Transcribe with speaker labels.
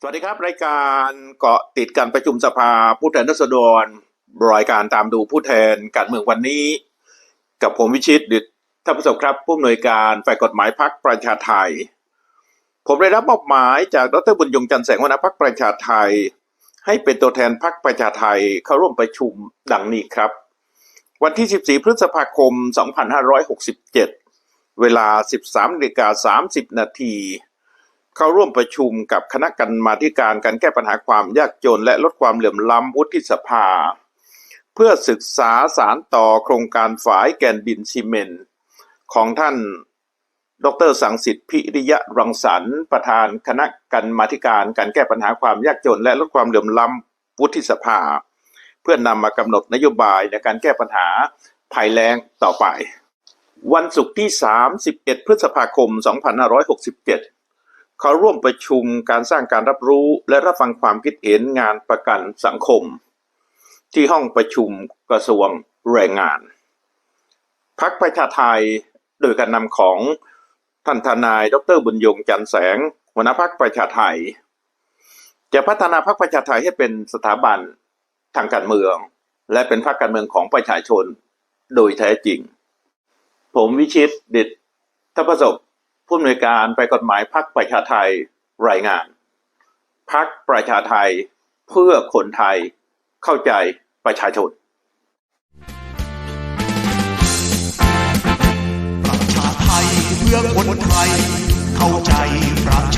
Speaker 1: สวัสดีครับ รายการเกาะติดการประชุมสภาผู้แทนราษฎรรายการตามดูผู้แทนการเมืองวันนี้ กับผมวิชิตดิตท่านผู้ชมครับผู้อำนวยการฝ่ายกฎหมายพักประชาไทย ผมได้รับมอบหมายจากดรบุญยงจันแสงหัวนาพักประชาไทย ให้เป็นตัวแทนพักประชาไทยเข้าร่วมประชุมดังนี้ครับ วันที่ 14 พฤษภาคม 2567 เวลา 13นาฬิกา30 นาที เข้าร่วมประชุมกับคณะกรรมาการการแก้ปัญหาความยากจน และลดความเหลื่อมล้ำวุฒิสภา เพื่อศึกษาสารต่อโครงการฝายแกนดินซีเมนต์ของท่านดรสังสิทธิ์พิริยะรังสรรค์ประธานคณะกรรมาการการแก้ปัญหาความยากจน และลดความเหลื่อมล้ำวุฒิสภา เพื่อนำมากำหนดนโยบายในการแก้ปัญหาภัยแล้งต่อไป วันศุกร์ที่ 31 พฤษภาคม 2567 เขาร่วมประชุมการสร้างการรับรู้และรับฟังความคิดเห็นงานประกันสังคม ที่ห้องประชุมกระทรวงแรงงาน พักประชาไทยโดยการนำของท่านทนายดรบุญยงจันแสงหัวหน้าพักประชาไทย จะพัฒนาพักประชาไทยให้เป็นสถาบันทางการเมือง และเป็นพรรคการเมืองของประชาชนโดยแท้จริง ผมวิชิตดิตทัพประสบ ผู้อำนวยการไปกฎหมายพักประชาไทยรายงาน พักประชาไทยเพื่อคนไทยเข้าใจประชาชน
Speaker 2: ประชาไทยเพื่อคนไทยเข้าใจประชา